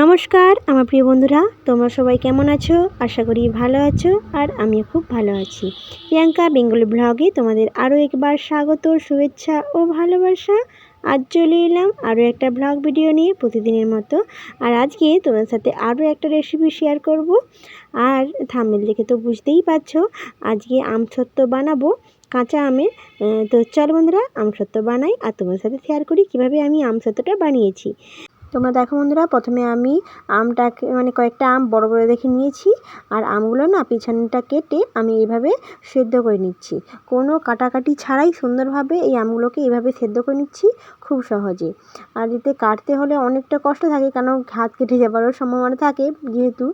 নমস্কার, আমার প্রিয় বন্ধুরা, তোমরা সবাই কেমন আছো? আশা করি ভালো আছো, আর আমিও খুব ভালো আছি। প্রিয়াঙ্কা বেঙ্গলি ব্লগে তোমাদের আরও একবার স্বাগত, শুভেচ্ছা ও ভালোবাসা। আজ চলে এলাম আরও একটা ব্লগ ভিডিও নিয়ে প্রতিদিনের মতো। আর আজকে তোমাদের সাথে আরও একটা রেসিপি শেয়ার করব। আর থামেল দেখে তো বুঝতেই পারছ, আজকে আমসত্ত্ব বানাবো। কাঁচা আমের তো চল বন্ধুরা আমসত্ত্ব বানাই আর তোমার সাথে শেয়ার করি কীভাবে আমি আমসত্ত্বটা বানিয়েছি। তোমরা দেখো বন্ধুরা, প্রথমে আমি আমটাকে মানে কয়েকটা আম বড় বড় দেখে নিয়েছি। আর আমগুলো না পিছনটা কেটে আমি এইভাবে সেদ্ধ করে নিচ্ছি। কোনো কাটাকাটি ছাড়াই সুন্দরভাবে এই আমগুলোকে এইভাবে সেদ্ধ করে নিচ্ছি খুব সহজে। আর এতে কাটতে হলে অনেকটা কষ্ট থাকে, কারণ হাত কেটে যাবারও সম্ভাবনা থাকে যেহেতু।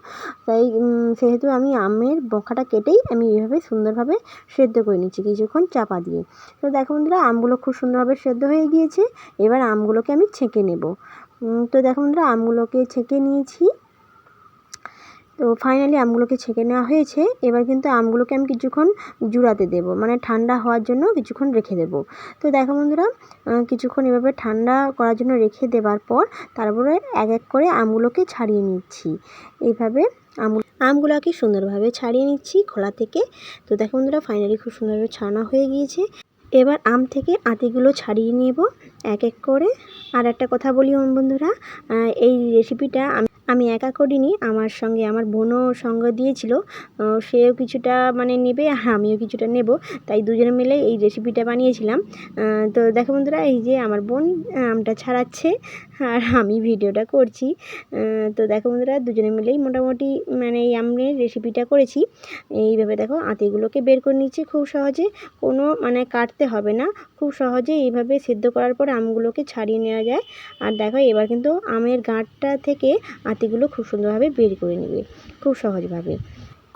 তাই সেহেতু আমি আমের বখাটা কেটেই আমি এইভাবে সুন্দরভাবে সেদ্ধ করে নিচ্ছি কিছুক্ষণ চাপা দিয়ে। তো দেখো বন্ধুরা, আমগুলো খুব সুন্দরভাবে সেদ্ধ হয়ে গিয়েছে। এবার আমগুলোকে আমি ছেঁকে নেব। তো দেখো বন্ধুরা, আমগুলোকে ছেঁকে নিয়েছি। তো ফাইনালি আমগুলোকে ছেঁকে নেওয়া হয়েছে। এবার কিন্তু আমগুলোকে আমি কিছুক্ষণ জুড়াতে দেব। মানে ঠান্ডা হওয়ার জন্য কিছুক্ষণ রেখে দেব। তো দেখো বন্ধুরা কিছুক্ষণ এভাবে ঠান্ডা করার জন্য রেখে দেওয়ার পর তারপরে এক এক করে আমগুলোকে ছাড়িয়ে নিচ্ছি। এইভাবে আমগুলো আমগুলোকে সুন্দরভাবে ছাড়িয়ে নিচ্ছি খোলা থেকে। তো দেখো বন্ধুরা ফাইনালি খুব সুন্দরভাবে ছাড়ানো হয়ে গিয়েছে। এবার আম থেকে আটিগুলো ছাড়িয়ে নেব, এক এক করে। আর একটা কথা বলি বন্ধুরা এই রেসিপিটা আমি একা করিনি, আমার সঙ্গে আমার বোনও সঙ্গ দিয়েছিল সেও কিছুটা মানে নেবে আমিও কিছুটা নেব। তাই দুজনে মিলে এই রেসিপিটা বানিয়েছিলাম। তো দেখো বন্ধুরা, এই যে আমার বোন আমটা ছাড়াচ্ছে, আর আমি ভিডিওটা করছি। তো দেখো বন্ধুরা, দুজনে মিলেই মোটামুটি মানে এই আমের রেসিপিটা করেছি। এইভাবে দেখো, আতিগুলোকে বের করে নিচ্ছে খুব সহজে, কোনো মানে কাটতে হবে না। খুব সহজে এইভাবে সেদ্ধ করার পর আমগুলোকে ছাড়িয়ে নেওয়া যায়। আর দেখো, এবার কিন্তু আমের গাঁটটা থেকে আতিগুলো খুব সুন্দরভাবে বের করে নেবে, খুব সহজভাবে।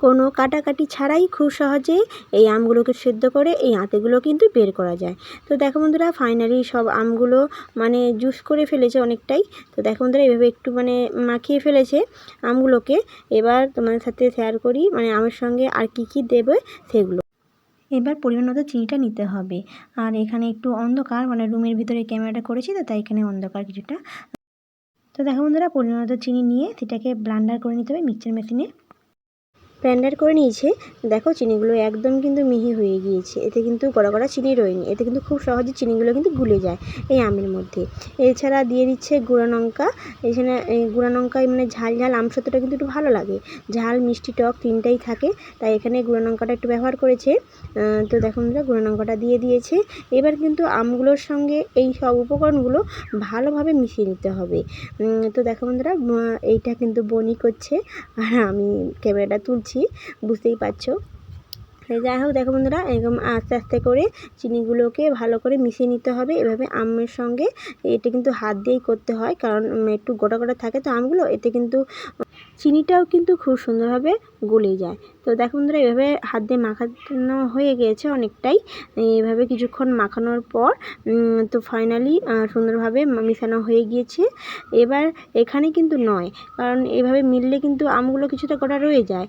কোনো কাটাকাটি ছাড়াই খুব সহজে এই আমগুলোকে সেদ্ধ করে এই আঁতেগুলো কিন্তু বের করা যায়। তো দেখো বন্ধুরা ফাইনালি সব আমগুলো মানে জুস করে ফেলেছে অনেকটাই। তো দেখো বন্ধুরা, এভাবে একটু মানে মাখিয়ে ফেলেছে আমগুলোকে। এবার তোমাদের সাথে শেয়ার করি মানে আমের সঙ্গে আর কি কি দেবে সেগুলো। এবার পরিমাণ মতো চিনিটা নিতে হবে। আর এখানে একটু অন্ধকার মানে রুমের ভিতরে ক্যামেরাটা করেছি তো, তাই এখানে অন্ধকার কিছুটা তো দেখো বন্ধুরা পরিমাণ চিনি নিয়ে সেটাকে ব্লান্ডার করে নিতে হবে মিক্সচার মেশিনে ব্লেন্ডার করে নিয়েছে। দেখো চিনিগুলো একদম কিন্তু মিহি হয়ে গিয়েছে। এতে কিন্তু গড়া গড়া চিনি রয়নি। এতে কিন্তু খুব সহজে চিনিগুলো কিন্তু গুলে যায় এই আমের মধ্যে। এছাড়া দিয়ে দিচ্ছে গুঁড়া লঙ্কা। এখানে গুঁড়া লঙ্কায় মানে ঝাল ঝাল আমসত্ত্বটা কিন্তু একটু ভালো লাগে। ঝাল, মিষ্টি টক তিনটাই থাকে। তাই এখানে গুঁড়া লঙ্কাটা একটু ব্যবহার করেছে। তো দেখো বন্ধুরা, গুঁড়া লঙ্কাটা দিয়ে দিয়েছে। এবার কিন্তু আমগুলোর সঙ্গে এই সব উপকরণগুলো ভালোভাবে মিশিয়ে নিতে হবে। তো দেখো বন্ধুরা এইটা কিন্তু বনি করছে। আর আমি ক্যামেরাটা তুলছি। বুঝতেই পারছ? যাই হোক, দেখো বন্ধুরা, এরকম আস্তে আস্তে করে চিনিগুলোকে ভালো করে মিশিয়ে নিতে হবে। এভাবে আমের সঙ্গে এটা কিন্তু হাত দিয়েই করতে হয়, কারণ একটু গোটা গোটা থাকে তো আমগুলো, এতে কিন্তু চিনিটাও কিন্তু খুব সুন্দরভাবে গলে যায়। তো দেখো বন্ধুরা, এভাবে হাত দিয়ে মাখানো হয়ে গিয়েছে অনেকটাই। এভাবে কিছুক্ষণ মাখানোর পর তো ফাইনালি সুন্দরভাবে মিশানো হয়ে গিয়েছে। এবার এখানে কিন্তু নয়, কারণ এভাবে মিললে কিন্তু আমগুলো কিছুটা গোটা রয়ে যায়।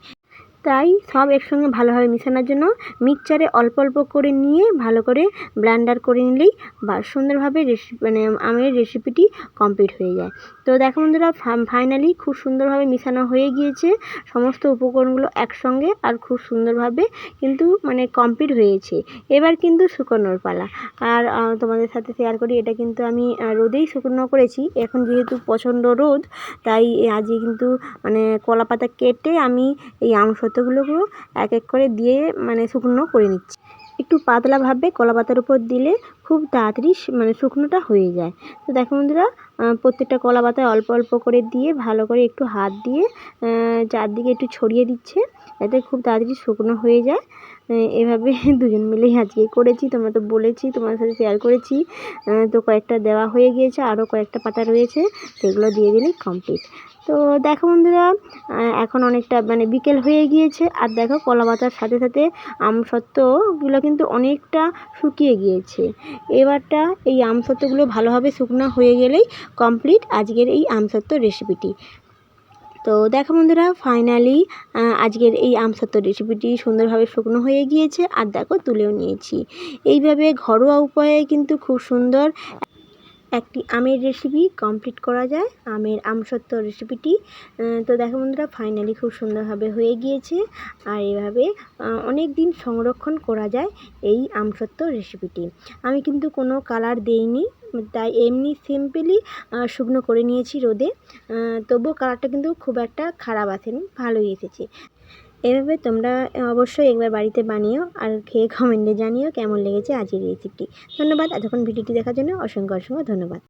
তাই সব একসঙ্গে ভালোভাবে মেশানোর জন্য মিক্সচারে অল্প অল্প করে নিয়ে ভালো করে ব্লেন্ডার করে নিলেই বা সুন্দরভাবে রেসিপি মানে আমের রেসিপিটি কমপ্লিট হয়ে যায়। তো দেখো বন্ধুরা ফাইনালি খুব সুন্দরভাবে মেশানো হয়ে গিয়েছে। সমস্ত উপকরণগুলো একসঙ্গে আর খুব সুন্দরভাবে কিন্তু মানে কমপ্লিট হয়েছে। এবার কিন্তু শুকনোর পালা। আর তোমাদের সাথে শেয়ার করি, এটা কিন্তু আমি রোদেই শুকনো করেছি। এখন যেহেতু প্রচণ্ড রোদ, তাই আজকে কিন্তু মানে কলা পাতা কেটে আমি এই আমসত্ত্বগুলোকেও এক এক করে দিয়ে মানে শুকনো করে নিচ্ছি। একটু পাতলাভাবে কলা পাতার উপর দিলে খুব তাড়াতাড়ি মানে শুকনোটা হয়ে যায়। তো দেখো বন্ধুরা প্রত্যেকটা কলা পাতায় অল্প অল্প করে দিয়ে ভালো করে একটু হাত দিয়ে চারদিকে একটু ছড়িয়ে দিচ্ছে। যাতে খুব তাড়াতাড়ি শুকনো হয়ে যায়। এভাবে দুজন মিলেই আজকে করেছি, তোমরা তো বলেছি তোমার সাথে শেয়ার করেছি। তো কয়েকটা দেওয়া হয়ে গিয়েছে, আরও কয়েকটা পাতা রয়েছে, সেগুলো দিয়ে দিলেই কমপ্লিট তো দেখো বন্ধুরা এখন অনেকটা মানে বিকেল হয়ে গিয়েছে, আর দেখো কলা পাতার সাথে সাথে আমসত্ত্বগুলো কিন্তু অনেকটা শুকিয়ে গিয়েছে। এবারটা এই আমসত্ত্বগুলো ভালোভাবে শুকনো হয়ে গেলেই কমপ্লিট আজকের এই আমসত্ত্ব রেসিপিটি তো দেখো বন্ধুরা ফাইনালি আজকের এই আমসত্ত্ব রেসিপিটি সুন্দরভাবে শুকনো হয়ে গিয়েছে আর দেখো তুলেও নিয়েছি। এইভাবে ঘরোয়া উপায়ে কিন্তু খুব সুন্দর একটি আমের রেসিপি কমপ্লিট করা যায়, আমের আমসত্ত্ব রেসিপিটি তো দেখো বন্ধুরা ফাইনালি খুব সুন্দরভাবে হয়ে গিয়েছে আর এভাবে অনেক দিন সংরক্ষণ করা যায় এই আমসত্ত্ব রেসিপিটি আমি কিন্তু কোনো কালার দেইনি তাই এমনি সিম্পলি শুকনো করে নিয়েছি রোদে। তবুও কালারটা কিন্তু খুব একটা খারাপ আসেনি, ভালোই এসেছে। এভাবে তোমরা অবশ্যই একবার বাড়িতে বানিও আর খেয়ে কমেন্টে জানিও কেমন লেগেছে আজকের রেসিপিটি ধন্যবাদ, এতক্ষণ ভিডিওটি দেখার জন্য অসংখ্য অসংখ্য ধন্যবাদ।